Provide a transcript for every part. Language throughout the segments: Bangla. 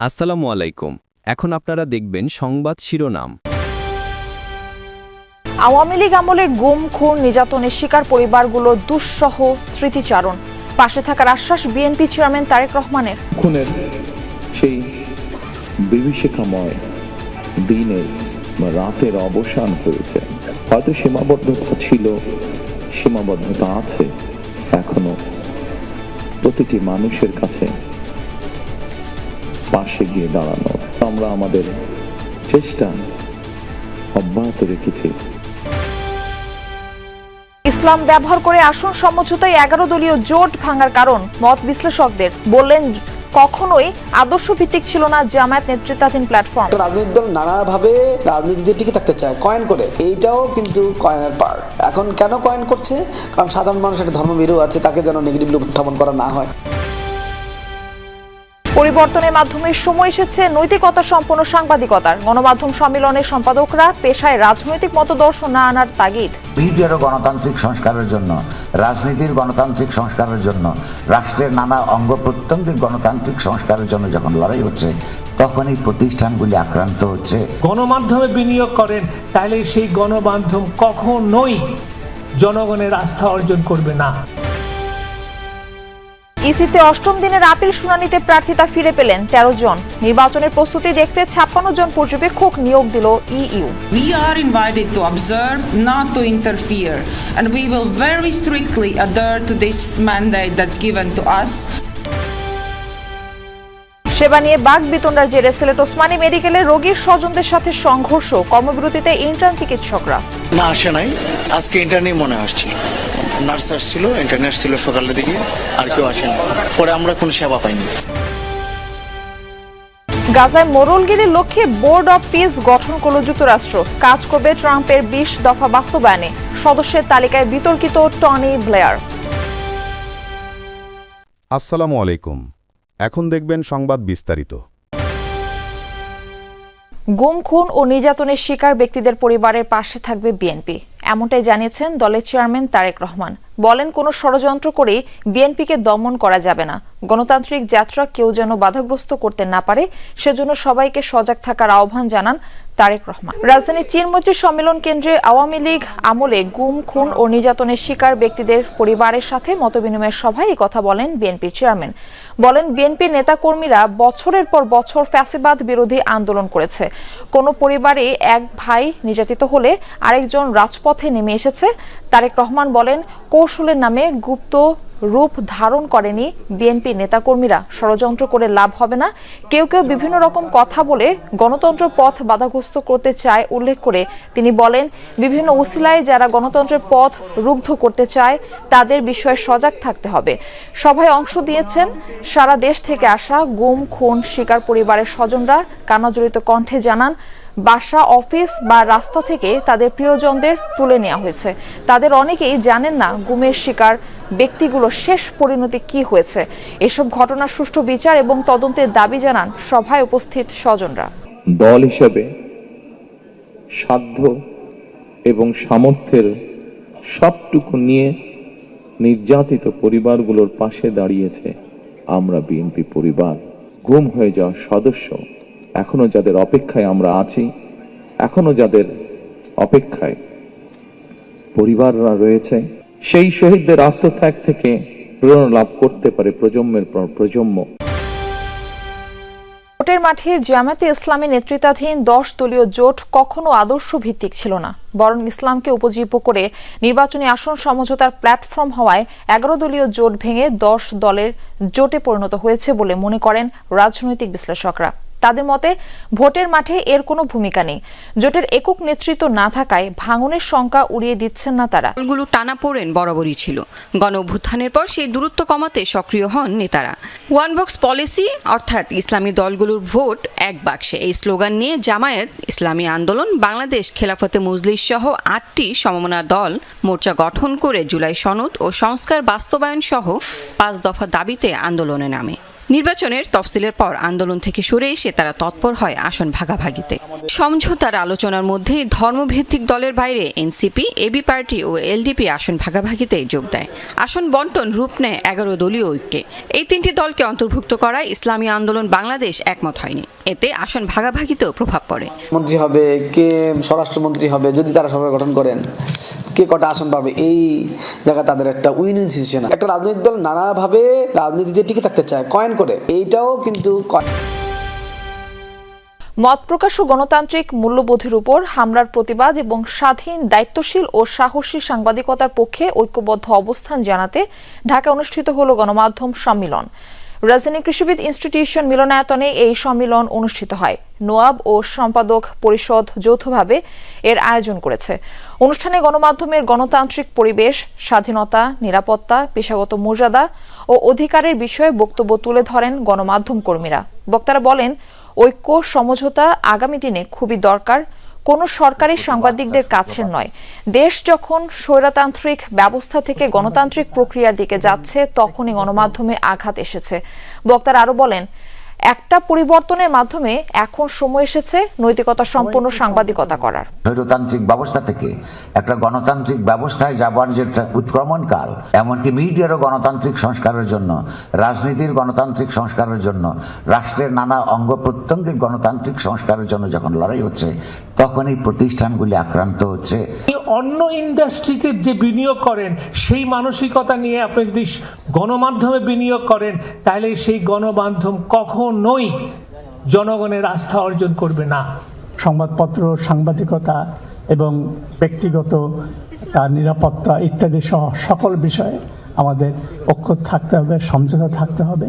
আসসালামু আলাইকুম। এখন আপনারা দেখবেন সংবাদ শিরোনাম। আওয়ামী লীগ আমলে গুম খুন নির্যাতনের শিকার পরিবারগুলো দুঃসহ স্মৃতিচারণ। পাশে থাকার আশ্বাস বিএনপি চেয়ারম্যান তারেক রহমানের। খুনের সেই বিভীষিকাময় দিনের রাতের অবসান হয়েছে। হয়তো সীমাবদ্ধতা ছিল সীমাবদ্ধতা আছে এখনও। প্রতিটি মানুষের কাছে পাশে গিয়ে দাঁড়ানো। আমরা আমাদের চেষ্টা অব্যাহত রেখেছি। ইসলাম ব্যবহার করে আসন সমঝোতায় এগারো দলীয় জোট ভাঙার কারণ মত বিশ্লেষকদের। বললেন কখনোই আদর্শ ভিত্তিক ছিল না জামায়াত নেতৃত্বাধীন প্ল্যাটফর্ম। রাজনৈতিক দল নানাভাবে রাজনীতিতে টিকে থাকতে চায় কয়েন করে। এইটাও কিন্তু কয়েনের পার্ট এখন কেন কয়েন করছে? কারণ সাধারণ মানুষের একটা ধর্মভীরু আছে তাকে যেন নেগেটিভলি উত্থাপন করা না হয়। পরিবর্তনের মাধ্যমে সময় এসেছে নৈতিকতা সম্পন্ন সাংবাদিকতার। গণমাধ্যম সম্মেলনের সম্পাদকরা পেশায় রাজনৈতিক মতদর্শ না আনার তাগিদ। বিজেরও গণতান্ত্রিক সংস্কারের জন্য রাজনীতির গণতান্ত্রিক সংস্কারের জন্য রাষ্ট্রের নানা অঙ্গ প্রত্যঙ্গের গণতান্ত্রিক সংস্কারের জন্য যখন লড়াই হচ্ছে তখন এই প্রতিষ্ঠানগুলি আক্রান্ত হচ্ছে। গণমাধ্যমে বিনিয়োগ করেন তাহলে সেই গণমাধ্যম কখনোই জনগণের আস্থা অর্জন করবে না। ইসিতে অষ্টম দিনের আপিল শুনানিতে প্রার্থিতা ফিরে পেলেন তেরো জন। নির্বাচনের প্রস্তুতি দেখতে ছাপ্পান্ন জন পর্যবেক্ষক নিয়োগ দিল EU We are invited to observe, not to interfere, and we will very strictly adhere to this mandate that's given to us. সেবা নিয়ে বাঘ বিতণ্ডার জেরে সিলেট ওসমানী মেডিকেলে রোগীর স্বজনদের সাথে সংঘর্ষ কর্মবিরতিতে ইন্টার্ন চিকিৎসকরা। না আসে নাই। আজকে ইন্টারনেট মনে আসছিল নার্স আসছিল ইন্টারনেট আসছিল সকালের দিকে আর কেউ আসেনি। পরে আমরা কোনো সেবা পাইনি। গাজায় মোরলগিরির লক্ষ্যে বোর্ড অব পিস গঠন করল যুক্তরাষ্ট্র। কাজ করবে ট্রাম্পের বিশ দফা বাস্তবায়নে। সদস্যের তালিকায় বিতর্কিত টনি ব্লেয়ার। আসসালামু আলাইকুম। এখন দেখবেন সংবাদ বিস্তারিত। গুম খুন ও নির্যাতনের শিকার ব্যক্তিদের পরিবারের পাশে থাকবে বিএনপি। এমনটাই জানিয়েছেন দলের চেয়ারম্যান তারেক রহমান। বলেন, কোনো ষড়যন্ত্র করে বিএনপিকে দমন করা যাবে না। গণতান্ত্রিক যাত্রা কেউ যেন বাধাগ্রস্ত করতে না পারে, সেজন্য সবাইকে সজাগ থাকার আহ্বান জানান তারেক রহমান। রাজধানীর চীনমৈত্রী সম্মেলন কেন্দ্রে আওয়ামী লীগ আমলে গুম, খুন ও নির্যাতনের শিকার ব্যক্তিদের পরিবারের সাথে মতবিনিময়ের সভায় কথা বলেন বিএনপির চেয়ারম্যান। বলেন, বিএনপির নেতাকর্মীরা বছরের পর বছর ফ্যাসিবাদ বিরোধী আন্দোলন করেছে। কোনো পরিবারে এক ভাই নির্যাতিত হলে আরেকজন রাজপথে নেমে এসেছে। তারেক রহমান বলেন, কৌশলের নামে গুপ্ত রূপ ধারণ করেনি বিএনপি নেতাকর্মীরা। ষড়যন্ত্র করে লাভ হবে না। কেউ কেউ বিভিন্ন রকম কথা বলে গণতন্ত্র পথ বাধাগ্রস্ত করতে চায় উল্লেখ করে তিনি বলেন, বিভিন্ন উসিলায় যারা গণতন্ত্রের পথ রুগ্ধ করতে চায়, তাদের বিষয়ে সজাগ থাকতে হবে। সভায় অংশ দিয়েছেন সারা দেশ থেকে আসা গুম, খুন, শিকার পরিবারের স্বজনরা। কানাজড়িত কণ্ঠে জানান বাসা, অফিস বা রাস্তা থেকে তাদের প্রিয়জনদের তুলে নেওয়া হয়েছে। তাদের অনেকেই জানেন না গুমের শিকার ব্যক্তিগুলো শেষ পরিণতি কি হয়েছে। এসব ঘটনার সুষ্ঠু বিচার এবং তদন্তের দাবি জানান সভায় উপস্থিত স্বজনরা। দল হিসেবে সাধ্য এবং সামর্থ্যের সবটুকু নিয়ে নির্যাতিত পরিবারগুলোর পাশে দাঁড়িয়েছে আমরা বিএনপি পরিবার। গুম হয়ে যাওয়া সদস্য এখনও যাদের অপেক্ষায় আমরা আছি, এখনও যাদের অপেক্ষায় পরিবাররা রয়েছে, সেই শহীদদের আত্মত্যাগ থেকে প্রেরণা লাভ করতে পারে প্রজন্মের পর, প্রজন্ম। ভোটের মাঠে জামাতে ইসলামী নেতৃত্বাধীন দশ দলীয় জোট কখনো আদর্শ ভিত্তিক ছিল না। বরং ইসলামকে উপজীব্য করে নির্বাচনী আসন সমঝোতার প্ল্যাটফর্ম হওয়ায় এগারো দলীয় জোট ভেঙে দশ দলের জোটে পরিণত হয়েছে বলে মনে করেন রাজনৈতিক বিশ্লেষকরা। তাদের মতে ভোটের মাঠে এর কোনো ভূমিকা নেই। জোটের একক নেতৃত্ব না থাকায় ভাঙনের শঙ্কা উড়িয়ে দিচ্ছেন না তারা। দলগুলো টানা পড়েন বরাবরই ছিল। গণ অভ্যুত্থানের পর সেই দূরত্ব কমাতে সক্রিয় হন নেতারা। ওয়ান বক্স পলিসি, অর্থাৎ ইসলামী দলগুলোর ভোট এক বাক্সে। এই স্লোগান নিয়ে জামায়াত, ইসলামী আন্দোলন, বাংলাদেশ খেলাফতে মজলিস সহ আটটি সমমনা দল মোর্চা গঠন করে জুলাই সনদ ও সংস্কার বাস্তবায়ন সহ পাঁচ দফা দাবিতে আন্দোলনে নামে। নির্বাচনের তফসিলের পর আন্দোলন থেকে সরে এসে তারা তৎপর হয় আসন ভাগাভাগিতে। সমঝোতার আলোচনার মধ্যেই ধর্মভিত্তিক দলের বাইরে এনসিপি, এবি পার্টি ও এলডিপি আসন ভাগাভাগিতে যোগ দেয়। আসন বন্টন রূপ নেয় এগারো দলীয় ঐক্যে। এই তিনটি দলকে অন্তর্ভুক্ত করায় ইসলামী আন্দোলন বাংলাদেশ একমত হয়নি। এতে আসন ভাগাভাগিতেও প্রভাব পড়ে। মন্ত্রী হবে কে? স্বরাষ্ট্রমন্ত্রী হবে যদি তারা সরকার গঠন করেন। কে কটা আসন পাবে? এই জায়গায় তাদের একটা উইন উইন সিচুয়েশন একটা রাজনৈতিক দল নানাভাবে রাজনীতিতে টিকে থাকতে চায় কয়েন করে। এইটাও কিন্তু মত প্রকাশ ও গণতান্ত্রিক মূল্যবোধের উপর হামলার প্রতিবাদ এবং স্বাধীন, দায়িত্বশীল ও সাহসী সাংবাদিকতার পক্ষে ঐক্যবদ্ধ অবস্থান জানাতে ঢাকা অনুষ্ঠিত হল গণমাধ্যম সম্মিলন। রাজধানী কৃষিবিদ ইনস্টিটিউশন মিলনায়তনে এই সম্মেলন অনুষ্ঠিত হয়। নোয়াব ও সম্পাদক পরিষদ যৌথভাবে এর আয়োজন করেছে। অনুষ্ঠানে গণমাধ্যমের গণতান্ত্রিক পরিবেশ, স্বাধীনতা, নিরাপত্তা, পেশাগত মর্যাদা ও অধিকারের বিষয়ে বক্তব্য তুলে ধরেন গণমাধ্যম কর্মীরা। বক্তারা বলেন, ঐক্য, সমঝোতা আগামী দিনে খুবই দরকার। কোনো সরকারি সাংবাদিকদের কাছে নয়। দেশ যখন স্বৈরতান্ত্রিক ব্যবস্থা থেকে গণতান্ত্রিক প্রক্রিয়ার দিকে যাচ্ছে, তখনই গণমাধ্যমে আঘাত এসেছে। বক্তারা আরও বলেন একটা পরিবর্তনের মাধ্যমে এখন সময় এসেছে নৈতিকতা সম্পন্ন সাংবাদিকতা করার। স্বৈরতান্ত্রিক ব্যবস্থা থেকে একটা গণতান্ত্রিক ব্যবস্থায় যাবার যে একটা উৎক্রমণকাল এমনকি মিডিয়ারও গণতান্ত্রিক সংস্কারের জন্য রাজনীতির গণতান্ত্রিক সংস্কারের জন্য রাষ্ট্রের নানা অঙ্গ প্রত্যঙ্গের গণতান্ত্রিক সংস্কারের জন্য যখন লড়াই হচ্ছে তখন এই প্রতিষ্ঠানগুলি আক্রান্ত হচ্ছে। অন্য ইন্ডাস্ট্রিতে যে বিনিয়োগ করেন সেই মানসিকতা নিয়ে আপনি যদি গণমাধ্যমে বিনিয়োগ করেন তাহলে সেই গণমাধ্যম কখনোই জনগণের আস্থা অর্জন করবে না। সংবাদপত্র সাংবাদিকতা এবং ব্যক্তিগত তার নিরাপত্তা ইত্যাদি সহ সকল বিষয়ে আমাদের ঐক্য থাকতে হবে সমঝোতা থাকতে হবে।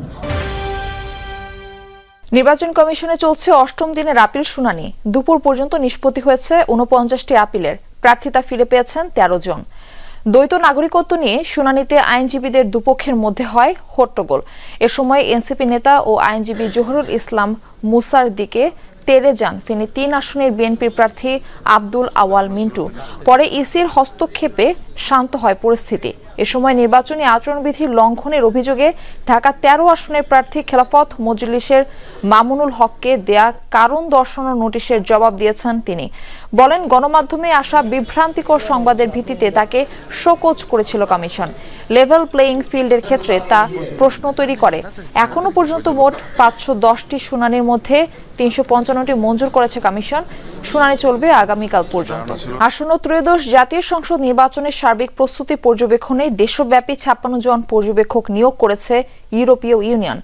নির্বাচন কমিশনে চলছে অষ্টম দিনের আপিল শুনানি। দুপুর পর্যন্ত নিষ্পত্তি হয়েছে উনপঞ্চাশটি আপিলের। প্রার্থিতা ফিরে পেয়েছেন তেরো জন। দ্বৈত নাগরিকত্ব নিয়ে শুনানিতে আইনজীবীদের দুপক্ষের মধ্যে হয় হট্টগোল। এ সময় এনসিপি নেতা ও আইনজীবী জহুরুল ইসলাম মুসার দিকে তেরে যান। ফেনী তিন আসনের বিএনপির প্রার্থী আব্দুল আওয়াল মিন্টু। পরে ইসির হস্তক্ষেপে শান্ত হয় পরিস্থিতি। এ সময় নির্বাচনী আচরণবিধি লঙ্ঘনের অভিযোগে ঢাকা তেরো আসনের প্রার্থী খেলাফত মজলিসের মামুনুল হককে দেয়া কারণ দর্শানোর নোটিশের জবাব দিয়েছেন তিনি। বলেন, গণমাধ্যমে আসা বিভ্রান্তিকর সংবাদের ভিত্তিতে তাকে শোকজ করেছিল কমিশন। লেভেল প্লেয়িং ফিল্ডের ক্ষেত্রে তা প্রশ্ন তৈরি করে। এখনও পর্যন্ত মোট পাঁচশো দশটি শুনানির মধ্যে তিনশো পঞ্চান্নটি মঞ্জুর করেছে কমিশন। শুনানি চলবে আগামীকাল পর্যন্ত। আসন্ন ত্রয়োদশ জাতীয় সংসদ নির্বাচনের সার্বিক প্রস্তুতি পর্যবেক্ষণে দেশব্যাপী ছাপ্পান্ন জন পর্যবেক্ষক নিয়োগ করেছে ইউরোপীয় ইউনিয়ন।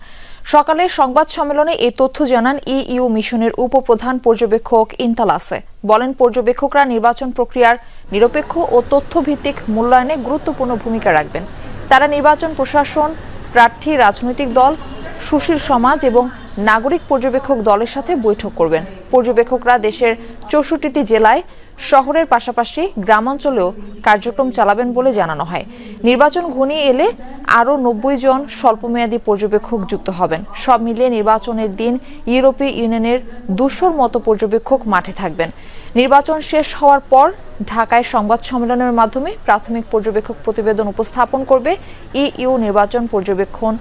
সকালে সংবাদ সম্মেলনে এই তথ্য জানান ইইউ মিশনের উপপ্রধান পর্যবেক্ষক ইন্তালাসে। বলেন, পর্যবেক্ষকরা নির্বাচন প্রক্রিয়ার নিরপেক্ষ ও তথ্যভিত্তিক মূল্যায়নে গুরুত্বপূর্ণ ভূমিকা রাখবেন। তারা নির্বাচন প্রশাসন, প্রার্থী রাজনৈতিক দল, সুশীল সমাজ এবং নাগরিক পর্যবেক্ষক দলের সাথে বৈঠক করবেন। পর্যবেক্ষকরা দেশের চৌষট্টিটি জেলায় শহরের পাশাপাশি গ্রামাঞ্চলেও কার্যক্রম চালাবেন বলে জানানো হয়। নির্বাচন ঘনিয়ে এলে আরও নব্বই জন স্বল্পমেয়াদী পর্যবেক্ষক যুক্ত হবেন। সব মিলিয়ে নির্বাচনের দিন ইউরোপীয় ইউনিয়নের দুশোর মতো পর্যবেক্ষক মাঠে থাকবেন। নির্বাচন শেষ হওয়ার পর ঢাকায় সংবাদ সম্মেলনের মাধ্যমে প্রাথমিক পর্যবেক্ষক প্রতিবেদন উপস্থাপন করবে ইইউ নির্বাচন পর্যবেক্ষণ